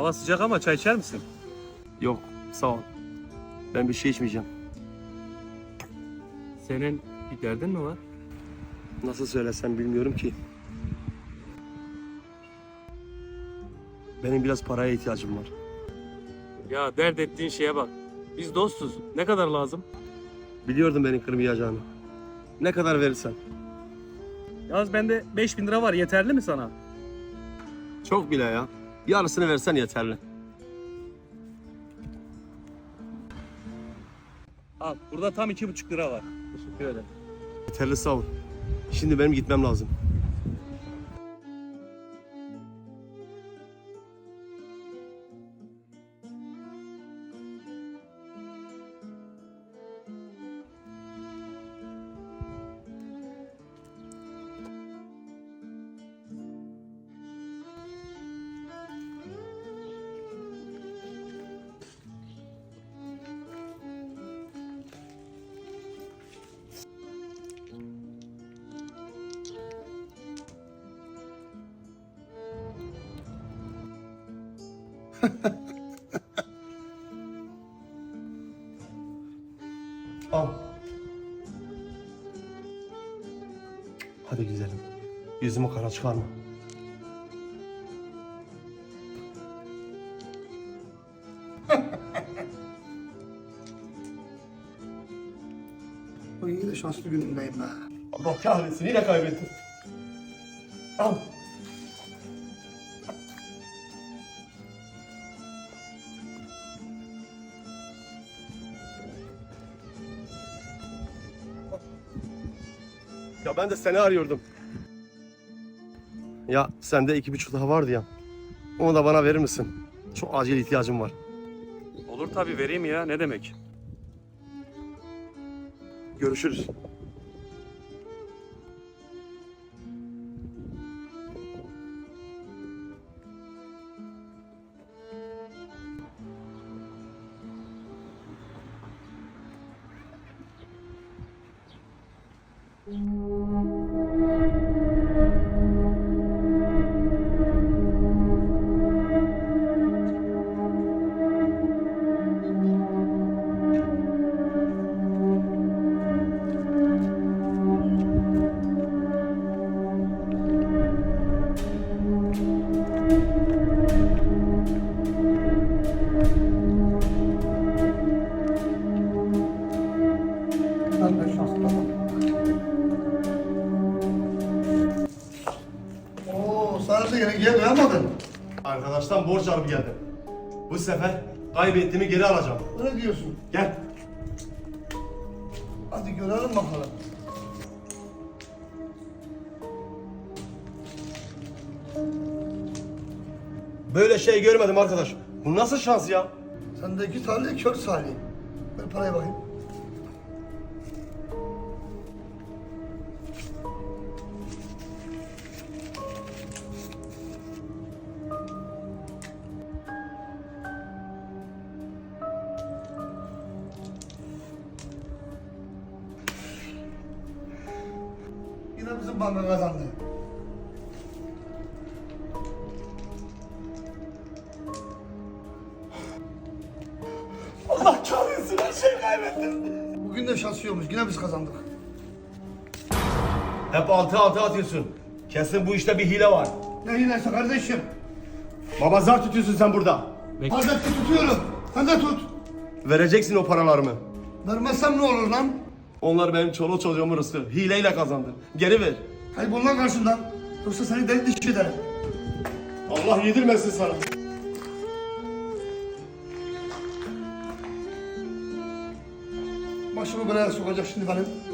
Hava sıcak ama çay içer misin? Yok sağ ol. Ben bir şey içmeyeceğim. Senin bir derdin mi var? Nasıl söylesem bilmiyorum ki. Benim biraz paraya ihtiyacım var. Ya dert ettiğin şeye bak. Biz dostuz. Ne kadar lazım? Biliyordum beni kırmayacağını. Ne kadar verirsen. Yalnız bende 5000 lira var. Yeterli mi sana? Çok bile ya. Yarısını versen yeterli. Al. Burada tam iki buçuk lira var. Teşekkür ederim. Yeterli sağ ol. Şimdi benim gitmem lazım. Al. Hadi güzelim. Yüzümü kara çıkarma. Bugün yine şanslı günündeyim be. Allah kahretsin yine kaybettim. Al. Ya ben de seni arıyordum. Ya sende iki buçuk daha vardı ya. Onu da bana verir misin? Çok acil ihtiyacım var. Olur tabii vereyim ya. Ne demek? Görüşürüz. Ben uyamadın. Arkadaştan borç alıp geldim. Bu sefer kaybettiğimi geri alacağım. Ne diyorsun? Gel. Hadi görelim bakalım. Böyle şey görmedim arkadaş. Bu nasıl şans ya? Sendeki talih kör salih. Ver parayı bakayım. Yine bizim banka kazandı. Allah kahretsin her şeyi kaybettim. Bugün de şansıyormuş. Yine biz kazandık. Hep altı altı atıyorsun. Kesin bu işte bir hile var. Ne hilesi kardeşim? Baba zar tutuyorsun sen burada. Hazreti tutuyorum. Sen de tut. Vereceksin o paralarımı. Vermezsem ne olur lan? Onlar benim çoluk çocuğumun rızkı. Hileyle kazandın. Geri ver. Kaybol lan karşımdan. Yoksa seni deli dişi ederim. Allah yedirmesin sana. Başımı belaya sokacak şimdi benim.